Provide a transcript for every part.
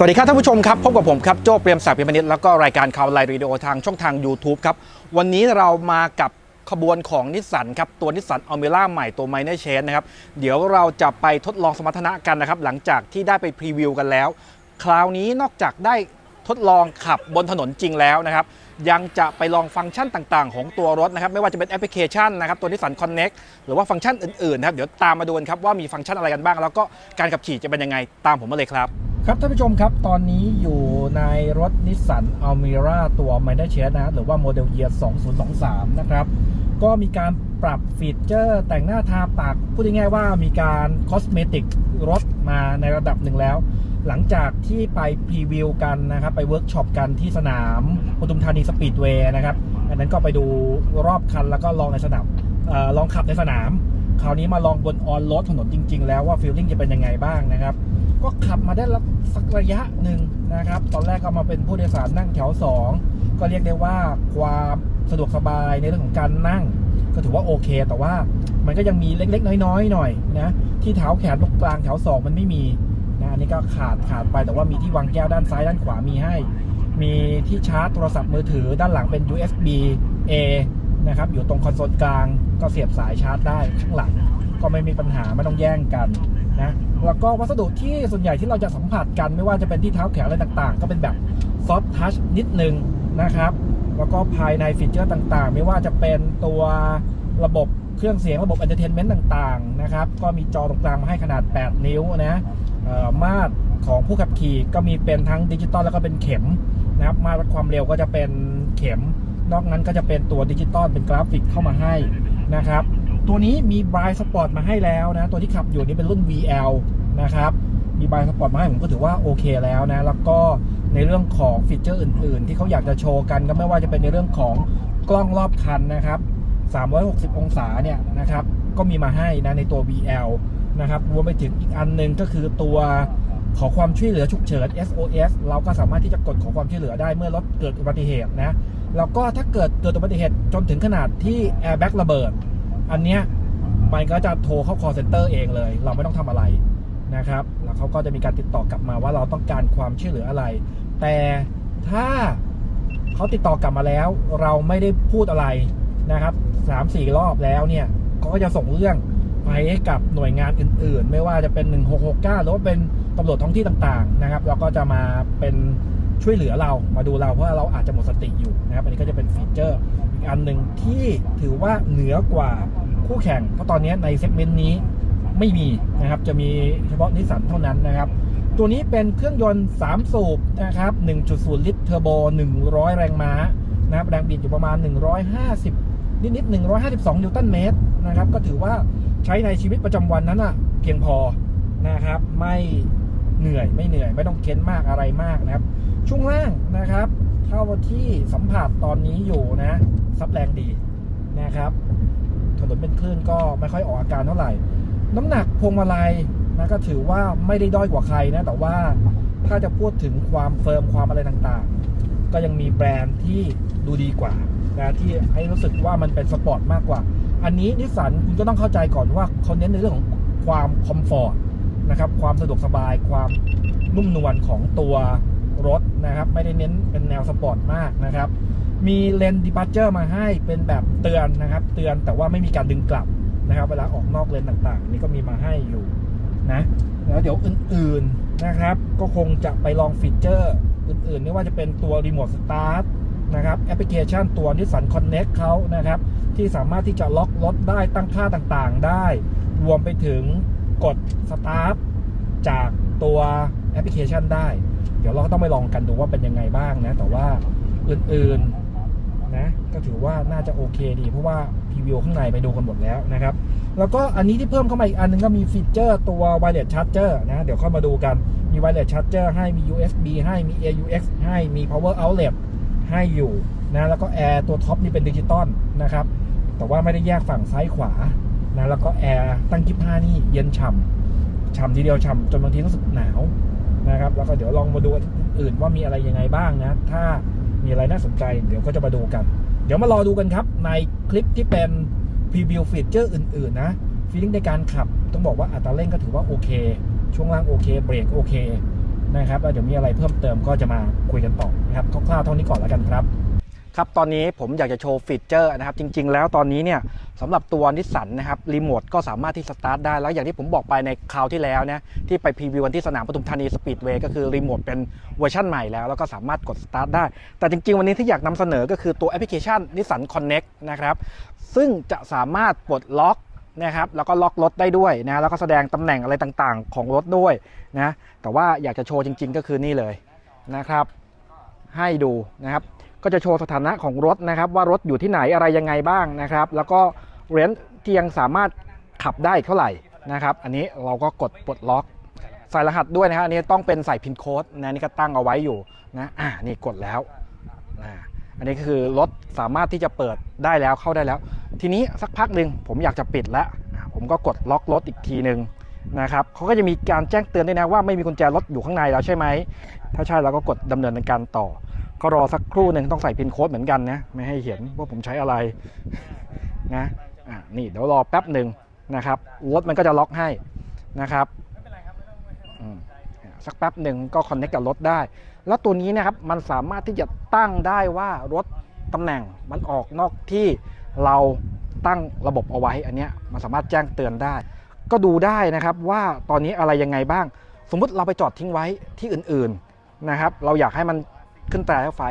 สวัสดีครับท่านผู้ชมครับ พบกับผมครับ โจ้เปรียมศักดิ์เปียมนิตแล้วก็รายการข่าวไลน์รีดิโอทางช่องทาง YouTube ครับ วันนี้เรามากับขบวนของนิสสันครับ ตัวนิสสันอัลเมล่าใหม่ตัวไมเนอร์เชนนะครับ เดี๋ยวเราจะไปทดลองสมรรถนะกันนะครับ หลังจากที่ได้ไปพรีวิวกันแล้ว คราวนี้นอกจากได้ทดลองขับบนถนนจริงแล้วนะครับ ยังจะไปลองฟังก์ชันต่างๆ ของตัวรถนะครับ ไม่ว่าจะเป็นแอปพลิเคชันนะครับ ตัวนิสสันคอนเน็กหรือว่าฟังก์ชันอื่นๆนะครับเดี๋ยวตามมาดูกันครับว่ามีฟังก์ชันอะไรกันบ้าง แล้วก็การขับขี่จะเป็นยังไงตามผมมาเลยครับ ครับท่านผู้ชมครับ ตอนนี้อยู่ในรถนิสสันอัลเมร่าตัว m i n o r c h a n นะหรือว่าโมเดลเยียร์2023 นะครับ ก็มีการปรับฟีเจอร์แต่งหน้าทาปาก พูดง่ายๆว่ามีการคอสเมติกรถมาในระดับหนึ่งแล้ว หลังจากที่ไปพรีวิวกันนะครับ ไปเวิร์กช็อปกันที่สนามปทุมธานีสปีดเวย์นะครับ อันนั้นก็ไปดูรอบคันแล้วก็ลองในสนามออลองขับในสนาม คราวนี้มาลองบนออนรถถนนจริง ๆ แล้วว่าฟีลลิ่งจะเป็นยังไงบ้างนะครับ ก็ขับมาได้สักระยะหนึ่งนะครับ ตอนแรกก็มาเป็นผู้โดยสารนั่งแถว 2 ก็เรียกได้ว่าความสะดวกสบายในเรื่องของการนั่ง ก็ถือว่าโอเค แต่ว่ามันก็ยังมีเล็กๆ น้อยๆหน่อยนะ ที่เท้าแขนตรงกลางแถว 2 มันไม่มีนะอันนี้ก็ขาดขาดไปแต่ว่ามีที่วางแก้วด้านซ้ายด้านขวามีให้ มีที่ชาร์จโทรศัพท์มือถือด้านหลังเป็น USB A นะครับอยู่ตรงคอนโซลกลางก็เสียบสายชาร์จได้ข้างหลัง ก็ไม่มีปัญหาไม่ต้องแย่งกัน นะแล้วก็วัสดุที่ส่วนใหญ่ที่เราจะสัมผัสกันไม่ว่าจะเป็นที่เท้าแขนอะไรต่างๆ ก็เป็นแบบซอฟทัชนิดนึงนะครับแล้วก็ภายในฟีเจอร์ต่างๆ ไม่ว่าจะเป็นตัวระบบเครื่องเสียงระบบ Entertainment ต่างๆนะครับก็มีจอตรงกลางมาให้ขนาด 8 นิ้วนะมาตรของผู้ขับขี่ก็มีเป็นทั้งดิจิตอลแล้วก็เป็นเข็มนะครับมาตรวัดความเร็วก็จะเป็นเข็ม นอกนั้นก็จะเป็นตัวดิจิตอลเป็นกราฟิกเข้ามาให้นะครับ ตัวนี้มีบายสปอร์ตมาให้แล้วนะ ตัวที่ขับอยู่นี่เป็นรุ่น VL นะครับ มีบายสปอร์ตมาให้ผมก็ถือว่าโอเคแล้วนะ แล้วก็ในเรื่องของฟีเจอร์อื่น ๆ ที่เขาอยากจะโชว์กันก็ไม่ว่าจะเป็นในเรื่องของกล้องรอบคันนะครับ 360 องศาเนี่ยนะครับ ก็มีมาให้นะในตัว VL นะครับรวมไปถึงอีกอันหนึงก็คือตัวขอความช่วยเหลือฉุกเฉิน SOS เราก็สามารถที่จะกดขอความช่วยเหลือได้เมื่อรถเกิดอุบัติเหตุนะ แล้วก็ถ้าเกิดเกิดอุบัติเหตุจนถึงขนาดที่แอร์แบ็กระเบิด อันเนี้ยมันก็จะโทรเข้า call center เองเลย เราไม่ต้องทำอะไรนะครับ แล้วเขาก็จะมีการติดต่อกลับมาว่าเราต้องการความช่วยเหลืออะไร แต่ถ้าเขาติดต่อกลับมาแล้ว เราไม่ได้พูดอะไรนะครับสามสี่รอบแล้วเนี่ยเขาก็จะส่งเรื่องไปให้กับหน่วยงานอื่น ๆ ไม่ว่าจะเป็น 1669 หรือว่าเป็นตำรวจท้องที่ต่าง ๆ นะครับแล้วก็จะมาเป็น ช่วยเหลือเรามาดูเราเพราะเราอาจจะหมดสติอยู่นะครับอันนี้ก็จะเป็นฟีเจอร์อีกอันหนึ่งที่ถือว่าเหนือกว่าคู่แข่ง เพราะตอนนี้ในเซกเมนต์นี้ไม่มีนะครับ จะมีเฉพาะนิสสันเท่านั้นนะครับ ตัวนี้เป็นเครื่องยนต์ 3 สูบนะครับ 1.0 ลิตรเทอร์โบ 100 แรงม้านะครับแรงบิดอยู่ประมาณ 150 นิดๆ152 นิวตันเมตรนะครับ ก็ถือว่าใช้ในชีวิตประจำวันนั้นอะเพียงพอนะครับ ไม่เหนื่อยไม่เหนื่อย ไม่ต้องเค้นมากอะไรมากนะครับ ช่วงล่างนะครับ เท่าที่สัมผัสตอนนี้อยู่นะ ซับแรงดีนะครับ ถนนเป็นคลื่นก็ไม่ค่อยออกอาการเท่าไหร่ น้ำหนักพวงมาลัยนะก็ถือว่าไม่ได้ด้อยกว่าใครนะ แต่ว่าถ้าจะพูดถึงความเฟิร์มความอะไรต่างๆ ก็ยังมีแบรนด์ที่ดูดีกว่านะที่ให้รู้สึกว่ามันเป็นสปอร์ตมากกว่า อันนี้นิสสันคุณก็ต้องเข้าใจก่อนว่าเขาเน้นในเรื่องของความคอมฟอร์ตนะครับ ความสะดวกสบาย ความนุ่มนวลของตัว รถนะครับ ไม่ได้เน้นเป็นแนวสปอร์ตมากนะครับ มีเลนดิปาร์เจอร์มาให้เป็นแบบเตือนนะครับ เตือนแต่ว่าไม่มีการดึงกลับนะครับ เวลาออกนอกเลนต่างๆ นี่ก็มีมาให้อยู่นะแล้วเดี๋ยวอื่นๆนะครับ ก็คงจะไปลองฟีเจอร์อื่นๆไม่ว่าจะเป็นตัวรีโมทสตาร์ทนะครับแอปพลิเคชันตัว Nissan Connect เขานะครับ ที่สามารถที่จะล็อกรถได้ตั้งค่าต่างๆ ได้ รวมไปถึงกดสตาร์ทจากตัว แอปพลิเคชันได้ เดี๋ยวเราก็ต้องไปลองกันดูว่าเป็นยังไงบ้างนะ แต่ว่าอื่นๆนะก็ถือว่าน่าจะโอเคดี เพราะว่าพรีวิวข้างในไปดูกันหมดแล้วนะครับ แล้วก็อันนี้ที่เพิ่มเข้ามาอีกอันหนึงก็มีฟีเจอร์ตัว wireless charger นะเดี๋ยวค่อยมาดูกันมี wireless charger ให้มี USB ให้มี AUX ให้มี power outlet ให้อยู่นะแล้วก็แอร์ตัวท็อปนี่เป็นดิจิตอลนะครับแต่ว่าไม่ได้แยกฝั่งซ้ายขวานะแล้วก็แอร์ตั้ง25นี่เย็นฉ่ำฉ่ำทีเดียวฉ่ำจนบางทีรู้สึกหนาว แล้วก็เดี๋ยวลองมาดูอื่นว่ามีอะไรยังไงบ้างนะ ถ้ามีอะไรน่าสนใจ เดี๋ยวก็จะมาดูกัน เดี๋ยวมารอดูกันครับ ในคลิปที่เป็นพรีวิวฟีเจอร์อื่น ๆ นะฟีลลิ่งในการขับ ต้องบอกว่าอัตราเร่งก็ถือว่าโอเค ช่วงล่างโอเค เบรกโอเคนะครับแล้วเดี๋ยวมีอะไรเพิ่มเติมก็จะมาคุยกันต่อนะครับคร่าวๆเท่านี้ก่อนแล้วกันครับ ครับตอนนี้ผมอยากจะโชว์ฟีเจอร์นะครับ จริง ๆ แล้วตอนนี้เนี่ย สำหรับตัวนิสสันนะครับรีโมทก็สามารถที่สตาร์ทได้ แล้วอย่างที่ผมบอกไปในคราวที่แล้วเนี่ยที่ไปพรีวิววันที่สนามปทุมธานีสปีดเวย์ก็คือรีโมทเป็นเวอร์ชันใหม่แล้ว แล้วก็สามารถกดสตาร์ทได้ แต่จริง ๆ วันนี้ที่อยากนำเสนอก็คือตัวแอปพลิเคชันนิสสันคอนเน็กนะครับซึ่งจะสามารถปลดล็อกนะครับแล้วก็ล็อกรถได้ด้วยนะแล้วก็แสดงตำแหน่งอะไรต่างๆ ของรถด้วยนะแต่ว่าอยากจะโชว์จริง ๆ ก็คือนี่เลยนะครับ ให้ดูนะครับ ก็จะโชว์สถานะของรถนะครับ ว่ารถอยู่ที่ไหนอะไรยังไงบ้างนะครับ แล้วก็ เรนท์ที่ยังสามารถขับได้เท่าไหร่นะครับ อันนี้เราก็กดปลดล็อก ใส่รหัสด้วยนะครับอันนี้ต้องเป็นใส่พินโค้ดนะนี่ก็ตั้งเอาไว้อยู่นะอ่านี่กดแล้วอ่าอันนี้คือรถสามารถที่จะเปิดได้แล้วเข้าได้แล้ว ทีนี้สักพักหนึ่งผมอยากจะปิดแล้ว ผมก็กดล็อกรถอีกทีหนึ่งนะครับเขาก็จะมีการแจ้งเตือนด้วยนะว่าไม่มีกุญแจรถอยู่ข้างในแล้วใช่ไหม ถ้าใช่เราก็กดดำเนินการต่อ ก็รอสักครู่หนึ่งต้องใส่พินโค้ดเหมือนกันนะ ไม่ให้เห็นว่าผมใช้อะไรนะ อะนี่เดี๋ยวรอแป๊บหนึ่งนะครับรถมันก็จะล็อกให้นะครับสักแป๊บหนึ่งก็คอนเน c t กับรถได้ แล้วตัวนี้นะครับมันสามารถที่จะตั้งได้ว่ารถตำแหน่งมันออกนอกที่เราตั้งระบบเอาไว้อันเนี้ยมันสามารถแจ้งเตือนได้ ก็ดูได้นะครับว่าตอนนี้อะไรยังไงบ้าง สมมุติเราไปจอดทิ้งไว้ที่อื่นๆนะครับ เราอยากให้มันขึ้นแต่ไฟ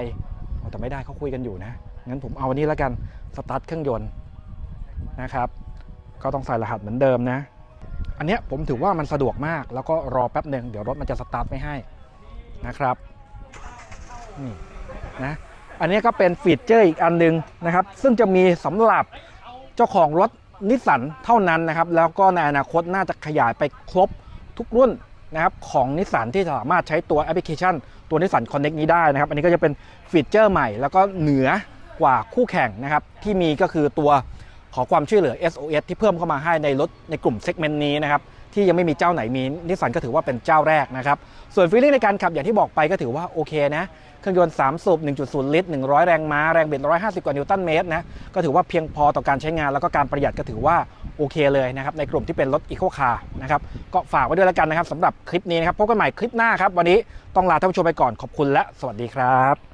แต่ไม่ได้เขาคุยกันอยู่นะงั้นผมเอาอันนี้แล้วกันสตาร์ทเครื่องยนต์ นะครับ ก็ต้องใส่รหัสเหมือนเดิมนะ อันนี้ผมถือว่ามันสะดวกมาก แล้วก็รอแป๊บหนึ่งเดี๋ยวรถมันจะสตาร์ทไม่ให้นะครับนี่นะอันนี้ก็เป็นฟีเจอร์อีกอันหนึงนะครับ ซึ่งจะมีสำหรับเจ้าของรถนิสสันเท่านั้นนะครับ แล้วก็ในอนาคตน่าจะขยายไปครบทุกรุ่นนะครับของนิสสันที่สามารถใช้ตัวแอปพลิเคชันตัวนิสสันคอนเน็กนี้ได้นะครับ อันนี้ก็จะเป็นฟีเจอร์ใหม่แล้วก็เหนือกว่าคู่แข่งนะครับ ที่มีก็คือตัว ขอความช่วยเหลือ SOS ที่เพิ่มเข้ามาให้ในรถในกลุ่มเซกเมนต์นี้นะครับที่ยังไม่มีเจ้าไหนมีนิสสันก็ถือว่าเป็นเจ้าแรกนะครับ ส่วนฟีลลิ่งในการขับอย่างที่บอกไปก็ถือว่าโอเคนะ เครื่องยนต์ 3 สูบ 1.0 ลิตร 100 แรงม้า แรงบิด 150 กว่านิวตันเมตรนะ ก็ถือว่าเพียงพอต่อการใช้งานแล้วก็การประหยัดก็ถือว่าโอเคเลยนะครับ ในกลุ่มที่เป็นรถอีโคคาร์นะครับ ก็ฝากไว้ด้วยแล้วกันนะครับสำหรับคลิปนี้นะครับ พบกันใหม่คลิปหน้าครับ วันนี้ต้องลาท่านผู้ชมไปก่อน ขอบคุณและสวัสดีครับ